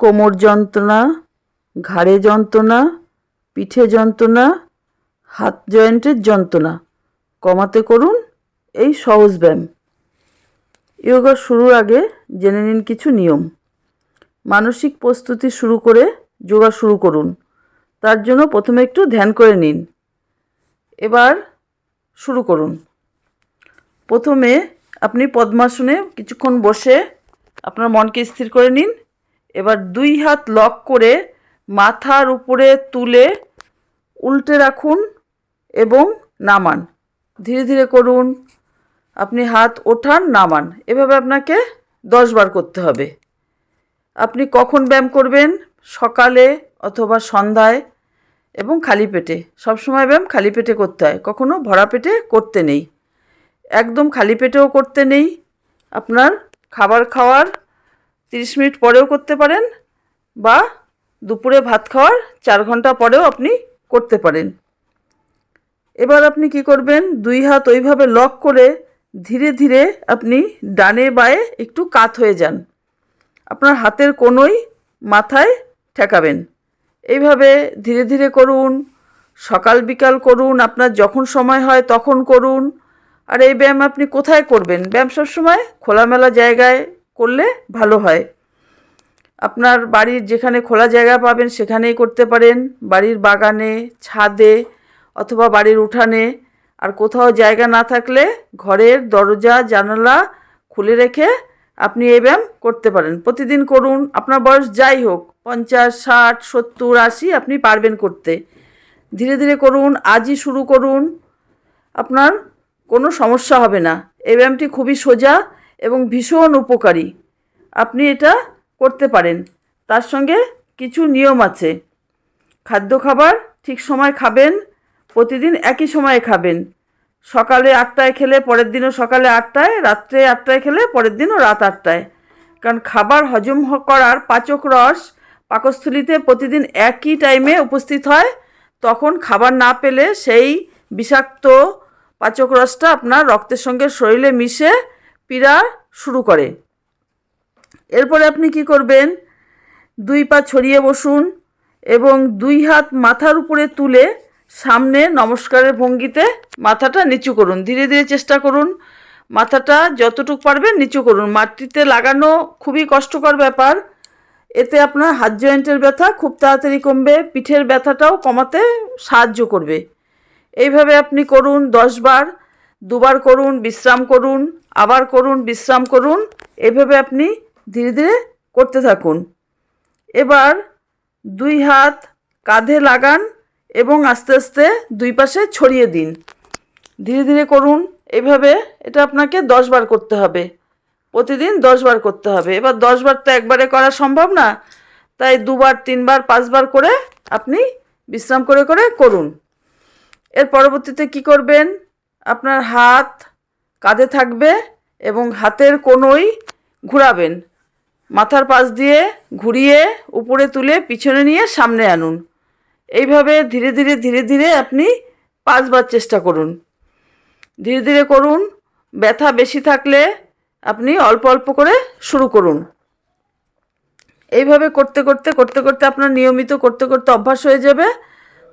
কোমর যন্ত্রণা, ঘাড়ে যন্ত্রণা, পিঠে যন্ত্রণা, হাত জয়েন্টের যন্ত্রণা। কমাতে করুন এই সহজ ব্যায়াম। যোগা শুরুর আগে জেনে নিন কিছু নিয়ম। মানসিক প্রস্তুতি শুরু করে যোগা শুরু করুন। তার জন্য প্রথমে একটু ধ্যান করে নিন। এবার শুরু করুন। প্রথমে আপনি পদ্মাসনে কিছুক্ষণ বসে আপনার মনকে স্থির করে নিন। এবার দুই হাত লক করে মাথার উপরে তুলে উল্টে রাখুন এবং নামান। ধীরে ধীরে করুন। আপনি হাত ওঠান, নামান। এভাবে আপনাকে দশ বার করতে হবে। আপনি কখন ব্যায়াম করবেন? সকালে অথবা সন্ধ্যায় এবং খালি পেটে। সবসময় ব্যায়াম খালি পেটে করতে হয়। কখনো ভরা পেটে করতে নেই। একদম খালি পেটেও করতে নেই। আপনার খাবার খাওয়ার তিরিশ মিনিট পরেও করতে পারেন বা দুপুরে ভাত খাওয়ার চার ঘণ্টা পরেও আপনি করতে পারেন। এবার আপনি কি করবেন? দুই হাত ওইভাবে লক করে ধীরে ধীরে আপনি ডানে বায়ে একটু কাত হয়ে যান। আপনার হাতের কোনোই মাথায় ঠেকাবেন। এইভাবে ধীরে ধীরে করুন, সকাল বিকাল করুন, আপনার যখন সময় হয় তখন করুন। আর এই ব্যায়াম আপনি কোথায় করবেন? ব্যায়াম সবসময় খোলামেলা জায়গায় করলে ভালো হয়। আপনার বাড়ির যেখানে খোলা জায়গা পাবেন সেখানেই করতে পারেন। বাড়ির বাগানে, ছাদে অথবা বাড়ির উঠানে। আর কোথাও জায়গা না থাকলে ঘরের দরজা, জানালা খুলে রেখে আপনি এই ব্যায়াম করতে পারেন। প্রতিদিন করুন। আপনার বয়স যাই হোক, পঞ্চাশ, ষাট, সত্তর, আশি আপনি পারবেন করতে। ধীরে ধীরে করুন। আজই শুরু করুন। আপনার কোনো সমস্যা হবে না। এই ব্যায়ামটি খুবই সোজা এবং ভীষণ উপকারী। আপনি এটা করতে পারেন। তার সঙ্গে কিছু নিয়ম আছে। খাদ্য খাবার ঠিক সময় খাবেন, প্রতিদিন একই সময়ে খাবেন। সকালে আটটায় খেলে পরের দিনও সকালে আটটায়, রাত্রে আটটায় খেলে পরের দিনও রাত আটটায়। কারণ খাবার হজম করার পাচক রস পাকস্থলিতে প্রতিদিন একই টাইমে উপস্থিত হয়, তখন খাবার না পেলে সেই বিষাক্ত পাচক রসটা আপনার রক্তের সঙ্গে শরীরে মিশে পীড়া শুরু করে। এরপরে আপনি কি করবেন? দুই পা ছড়িয়ে বসুন এবং দুই হাত মাথার উপরে তুলে সামনে নমস্কারের ভঙ্গিতে মাথাটা নিচু করুন। ধীরে ধীরে চেষ্টা করুন। মাথাটা যতটুকু পারবেন নিচু করুন। মাটিতে লাগানো খুবই কষ্টকর ব্যাপার। এতে আপনার হাত জয়েন্টের ব্যথা খুব তাড়াতাড়ি কমবে, পিঠের ব্যথাটাও কমাতে সাহায্য করবে। এইভাবে আপনি করুন দশ বার, দুবার করুন, বিশ্রাম করুন। আবার করুন, বিশ্রাম করুন, এভাবে আপনি ধীরে ধীরে করতে থাকুন। এবার দুই হাত কাঁধে লাগান এবং আস্তে আস্তে দুই পাশে ছড়িয়ে দিন। ধীরে ধীরে করুন, এভাবে এটা আপনাকে দশ বার করতে হবে। প্রতিদিন দশ বার করতে হবে। এবার দশ বার তো একবারে করা সম্ভব না, তাই দুবার, তিনবার, পাঁচবার করে আপনি বিশ্রাম করে করে করুন। এর পরবর্তীতে কি করবেন? আপনার হাত কাঁধে থাকবে এবং হাতের কোনোই ঘোরাবেন। মাথার পাশ দিয়ে ঘুরিয়ে উপরে তুলে পিছনে নিয়ে সামনে আনুন। এইভাবে ধীরে ধীরে ধীরে ধীরে আপনি পাঁচবার চেষ্টা করুন। ধীরে ধীরে করুন, ব্যথা বেশি থাকলে আপনি অল্প অল্প করে শুরু করুন। এইভাবে করতে করতে করতে করতে আপনার নিয়মিত করতে করতে অভ্যাস হয়ে যাবে,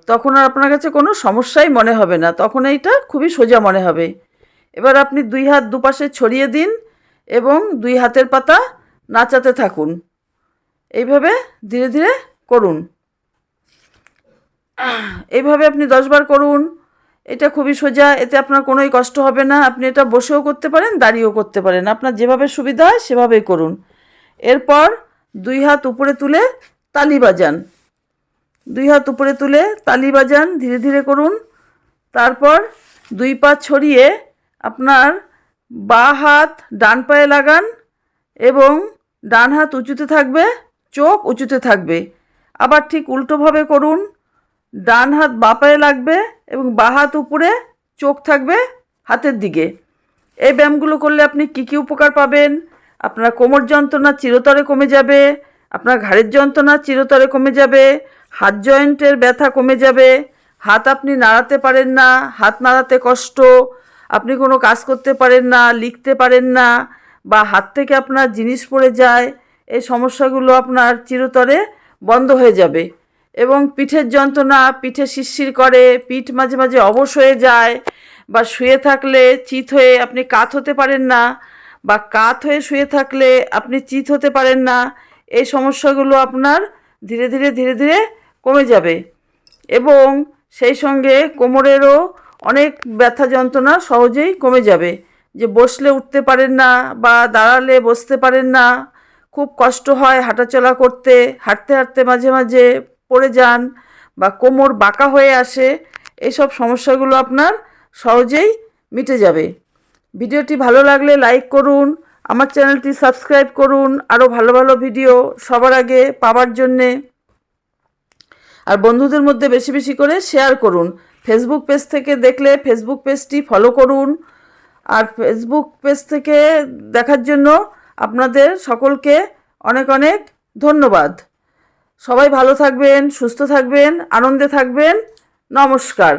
তখন আর আপনার কাছে কোনো সমস্যাই মনে হবে না, তখন এইটা খুবই সোজা মনে হবে। এবার আপনি দুই হাত দুপাশে ছড়িয়ে দিন এবং দুই হাতের পাতা নাচাতে থাকুন। এইভাবে ধীরে ধীরে করুন। এইভাবে আপনি দশবার করুন। এটা খুবই সোজা, এতে আপনার কোনোই কষ্ট হবে না। আপনি এটা বসেও করতে পারেন, দাঁড়িয়েও করতে পারেন। আপনার যেভাবে সুবিধা হয়, সেভাবেই করুন। এরপর দুই হাত উপরে তুলে তালি বাজান। দুই হাত উপরে তুলে তালি বাজান, ধীরে ধীরে করুন। তারপর দুই পা ছড়িয়ে আপনার বা হাত ডান পায়ে লাগান এবং ডান হাত উঁচুতে থাকবে, চোখ উঁচুতে থাকবে। আবার ঠিক উল্টোভাবে করুন, ডান হাত বা পায়ে লাগবে এবং বা হাত উপরে চোখ থাকবে হাতের দিকে। এই ব্যায়ামগুলো করলে আপনি কী কী উপকার পাবেন? আপনার কোমর যন্ত্রণা চিরতরে কমে যাবে, আপনার ঘাড়ের যন্ত্রণা চিরতরে কমে যাবে, হাত জয়েন্টের ব্যথা কমে যাবে, হাত আপনি নাড়াতে পারেন না, হাত নাড়াতে কষ্ট আপনি কোনো কাজ করতে পারেন না, লিখতে পারেন না, বা হাত থেকে আপনার জিনিস পড়ে যায়, এই সমস্যাগুলো আপনার চিরতরে বন্ধ হয়ে যাবে। এবং পিঠের যন্ত্রণা, পিঠে শিরশির করে, পিঠ মাঝে মাঝে অবশ হয়ে যায়, বা শুয়ে থাকলে চিত হয়ে আপনি কাত হতে পারেন না, বা কাত হয়ে শুয়ে থাকলে আপনি চিত হতে পারেন না, এই সমস্যাগুলো আপনার ধীরে ধীরে ধীরে ধীরে কমে যাবে। এবং সেই সঙ্গে কোমরেরও অনেক ব্যথা যন্ত্রণা সহজেই কমে যাবে। যে বসলে উঠতে পারেন না বা দাঁড়ালে বসতে পারেন না, খুব কষ্ট হয় হাঁটাচলা করতে, হাঁটতে হাঁটতে মাঝে মাঝে পড়ে যান বা কোমর বাঁকা হয়ে আসে এইসব সমস্যাগুলো আপনার সহজেই মিটে যাবে। ভিডিওটি ভালো লাগলে লাইক করুন, আমার চ্যানেলটি সাবস্ক্রাইব করুন, আরও ভালো ভালো ভিডিও সবার আগে পাওয়ার জন্যে। আর বন্ধুদের মধ্যে বেশি বেশি করে শেয়ার করুন। ফেসবুক পেজ থেকে দেখলে ফেসবুক পেজটি ফলো করুন। আর ফেসবুক পেজ থেকে দেখার জন্য আপনাদের সকলকে অনেক অনেক ধন্যবাদ। সবাই ভালো থাকবেন, সুস্থ থাকবেন, আনন্দে থাকবেন। নমস্কার।